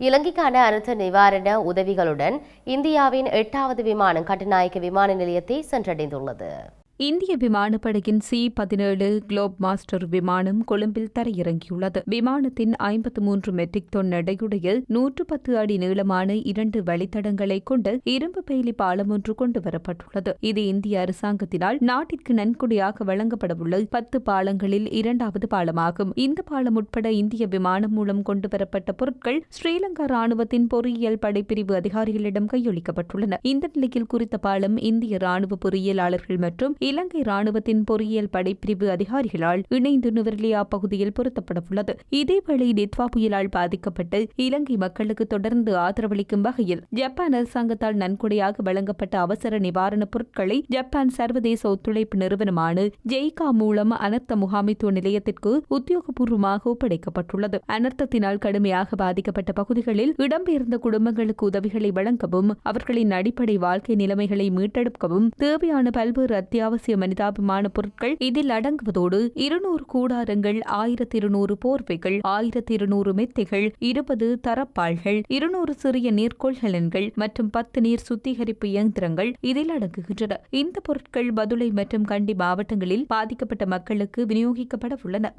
இலங்கைக்கான அனர்த்த நிவாரண உதவிகளுடன் இந்தியாவின் எட்டாவது விமானம் கட்டுநாயக்க விமான நிலையத்தை சென்றடைந்துள்ளது. இந்திய விமானப்படையின் சி பதினேழு குளோப் மாஸ்டர் விமானம் கொழும்பில் தரையிறங்கியுள்ளது. விமானத்தின் ஐம்பத்து மூன்று மெட்ரிக் டன் எடையுடைய நூற்று பத்து அடி நீளமான இரண்டு வழித்தடங்களை கொண்ட இரும்பு பெயிலி பாலம் ஒன்று கொண்டு வரப்பட்டுள்ளது இது இந்திய அரசாங்கத்தினால் நாட்டிற்கு நன்கொடையாக வழங்கப்படவுள்ள பத்து பாலங்களில் இரண்டாவது பாலமாகும். இந்த பாலம் உட்பட இந்திய விமானம் மூலம் கொண்டு வரப்பட்ட பொருட்கள் ஸ்ரீலங்கா ராணுவத்தின் பொறியியல் படைப்பிரிவு அதிகாரிகளிடம் கையளிக்கப்பட்டுள்ளன. இந்த நிலையில் குறித்த பாலம் இந்திய ராணுவ பொறியியலாளர்கள் மற்றும் இலங்கை ராணுவத்தின் பொறியியல் படைப்பிரிவு அதிகாரிகளால் இணைந்து நுவர்லியா பகுதியில் பொருத்தப்படவுள்ளது. இதேவேளை நித்வா புயலால் பாதிக்கப்பட்டு இலங்கை மக்களுக்கு தொடர்ந்து ஆதரவளிக்கும் வகையில் ஜப்பான் அரசாங்கத்தால் நன்கொடையாக வழங்கப்பட்ட அவசர நிவாரணப் பொருட்களை ஜப்பான் சர்வதேச ஒத்துழைப்பு நிறுவனமான ஜெய்கா மூலம் அனர்த்த முகாமைத்துவ நிலையத்திற்கு உத்தியோகபூர்வமாக ஒப்படைக்கப்பட்டுள்ளது. அனர்த்தத்தினால் கடுமையாக பாதிக்கப்பட்ட பகுதிகளில் இடம்பெயர்ந்த குடும்பங்களுக்கு உதவிகளை வழங்கவும் அவர்களின் அடிப்படை வாழ்க்கை நிலைமைகளை மீட்டெடுக்கவும் தேவையான பல்வேறு அத்தியாவசிய மனிதாபிமான பொருட்கள் இதில் அடங்குவதோடு இருநூறு கூடாரங்கள் ஆயிரத்தி இருநூறு போர்வைகள் ஆயிரத்தி இருநூறு மெத்தைகள் இருபது தரப்பாள்கள் இருநூறு சிறிய நீர்க்கொள்கலன்கள் மற்றும் பத்து நீர் சுத்திகரிப்பு இயந்திரங்கள் இதில் அடங்குகின்றன. இந்த பொருட்கள் பதுளை மற்றும் கண்டி மாவட்டங்களில் பாதிக்கப்பட்ட மக்களுக்கு விநியோகிக்கப்பட உள்ளன